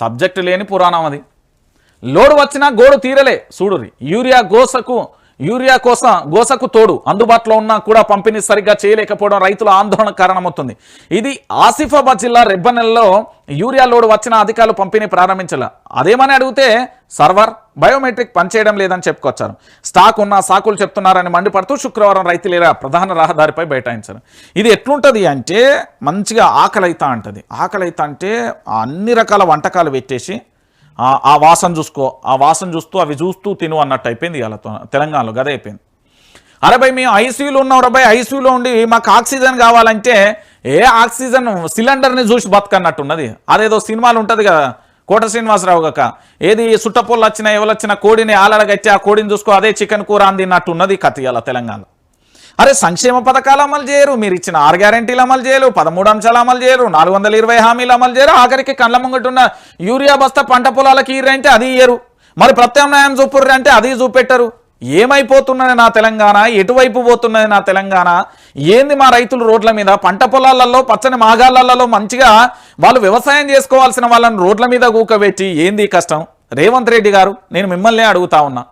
Subject లేని పురాణం అది. Load వచ్చినా గోడు తీరలే చూడురి యూరియా గోసకు యూరియా కోసం గోసకు తోడు. అందుబాటులో ఉన్నా కూడా పంపిణీ సరిగ్గా చేయలేకపోవడం రైతుల ఆందోళన కారణమవుతుంది. ఇది ఆసిఫాబాద్ జిల్లా రెబ్బనెల్లో యూరియా లోడు వచ్చిన అధికారులు పంపిణీ ప్రారంభించాల. అదేమని అడిగితే సర్వర్ బయోమెట్రిక్ పనిచేయడం లేదని చెప్పుకొచ్చారు. స్టాక్ ఉన్న సాకులు చెప్తున్నారని మండిపడుతూ శుక్రవారం రైతులేరా ప్రధాన రహదారిపై బైఠాయించారు. ఇది ఎట్లుంటుంది అంటే మంచిగా ఆకలైతా అంటది. ఆకలి అవుతా అంటే అన్ని రకాల వంటకాలు పెట్టేసి ఆ- వాసన చూసుకో ఆ వాసన చూస్తూ అవి చూస్తూ తిను అన్నట్టు అయిపోయింది ఇవాళ తెలంగాణలో గదే అయిపోయింది. అరే భయ్ మేము ఐసీయూలో ఉన్నాం రా భయ్ ఐసీయూలో ఉండి మాకు ఆక్సిజన్ కావాలంటే ఏ ఆక్సిజన్ సిలిండర్ని చూసి బతకన్నట్టున్నది. అదేదో సినిమాలు ఉంటుంది కదా. కోట శ్రీనివాసరావు గక. ఏది సుట్టపొల్లు వచ్చినా ఎవరొచ్చినా కోడిని ఆలడగట్టి ఆ కోడిని చూసుకో అదే చికెన్ కూర అందినట్టు ఉన్నది కథ తెలంగాణ. అరే సంక్షేమ పథకాలు అమలు చేయరు. మీరు ఇచ్చిన ఆరు గ్యారంటీలు అమలు చేయరు పదమూడు అంశాలు అమలు చేయరు నాలుగు వందల ఇరవై హామీలు అమలు చేయరు. ఆఖరికి కళ్ళ ముంగటున్న యూరియా బస్తా పంట పొలాలకి ఇర్రంటే అది ఇయ్యరు. మరి ప్రత్యామ్నాయం చూపుర్రు అంటే అది చూపెట్టరు. ఏమైపోతున్నది నా తెలంగాణ? ఎటువైపు పోతున్నది నా తెలంగాణ? ఏంది మా రైతులు రోడ్ల మీద? పంట పొలాలలో పచ్చని మాగాళ్ళలో మంచిగా వాళ్ళు వ్యవసాయం చేసుకోవాల్సిన వాళ్ళని రోడ్ల మీద కూకబెట్టి ఏంది కష్టం? రేవంత్ రెడ్డి గారు నేను మిమ్మల్నే అడుగుతా ఉన్నా.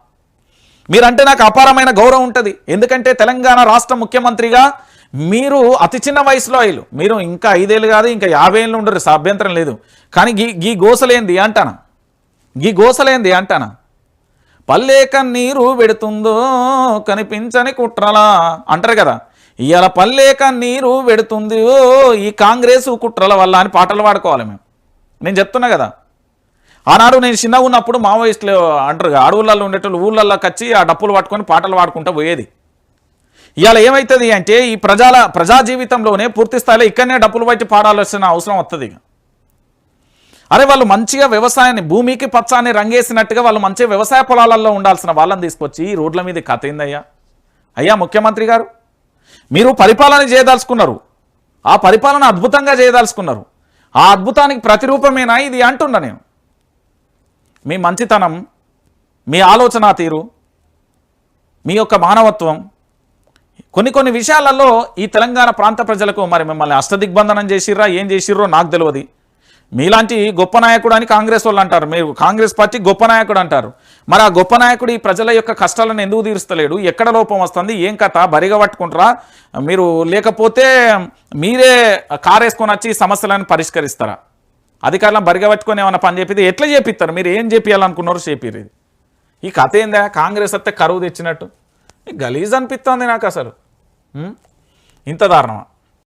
మీరంటే నాకు అపారమైన గౌరవం ఉంటుంది. ఎందుకంటే తెలంగాణ రాష్ట్ర ముఖ్యమంత్రిగా మీరు అతి చిన్న వయసులో అయ్యారు. మీరు ఇంకా ఐదేళ్ళు కాదు ఇంకా యాభై ఏళ్ళు ఉండరు అభ్యంతరం లేదు. కానీ గీ గీ గోసలేంది అంటానా? గీ గోసలేంది అంటానా? పల్లే నీరు పెడుతుందో కనిపించని కుట్రలా అంటారు కదా. ఇవాళ పల్లే నీరు పెడుతుంది ఈ కాంగ్రెస్ కుట్రల వల్ల అని పాటలు పాడుకోవాలి మేము. నేను చెప్తున్నా కదా. ఆనాడు నేను చిన్నగా ఉన్నప్పుడు మావోయిస్టులు అంటారు అడవులలో ఉండేటోళ్ళు ఊళ్ళల్లోకి వచ్చి ఆ డప్పులు పట్టుకొని పాటలు పాడుకుంటూ పోయేది. ఇవాళ ఏమవుతుంది అంటే ఈ ప్రజల ప్రజా జీవితంలోనే పూర్తి స్థాయిలో ఇక్కడనే డప్పులు పట్టి పాడాల్సిన అవసరం వస్తుంది ఇక. అరే వాళ్ళు మంచిగా వ్యవసాయాన్ని భూమికి పచ్చాన్ని రంగేసినట్టుగా వాళ్ళు మంచిగా వ్యవసాయ పొలాలలో ఉండాల్సిన వాళ్ళని తీసుకొచ్చి ఈ రోడ్ల మీద కథ ఏందయ్యా? అయ్యా ముఖ్యమంత్రి గారు మీరు పరిపాలన చేయదలుచుకున్నారు. ఆ పరిపాలన అద్భుతంగా చేయదలుచుకున్నారు. ఆ అద్భుతానికి ప్రతిరూపమేనా ఇది అంటున్నా నేను. మీ మంచితనం మీ ఆలోచన తీరు మీ యొక్క మానవత్వం కొన్ని కొన్ని విషయాలలో ఈ తెలంగాణ ప్రాంత ప్రజలకు మరి మిమ్మల్ని అష్టదిగ్బంధనం చేసిర్రా ఏం చేసిర్రో నాకు తెలియదు. మీలాంటి గొప్ప నాయకుడు అని కాంగ్రెస్ వాళ్ళు అంటారు. మీరు కాంగ్రెస్ పార్టీ గొప్ప నాయకుడు అంటారు. మరి ఆ గొప్ప నాయకుడు ఈ ప్రజల యొక్క కష్టాలను ఎందుకు తీరుస్తలేడు? ఎక్కడ లోపం వస్తుంది? ఏం కథ? బరిగబట్టుకుంటారా మీరు లేకపోతే మీరే కారేసుకొని వచ్చి ఈ సమస్యలను పరిష్కరిస్తారా? అధికారులను బరిగబట్టుకొని ఏమైనా పని చెప్పితే ఎట్లా చేపిస్తారు? మీరు ఏం చేపియాలనుకున్నారో చేపిరు ఇది. ఈ కథ ఏందా? కాంగ్రెస్ వస్తే కరువు తెచ్చినట్టు. గలీజ్ అనిపిస్తుంది నాకు అసలు. ఇంత దారుణమా?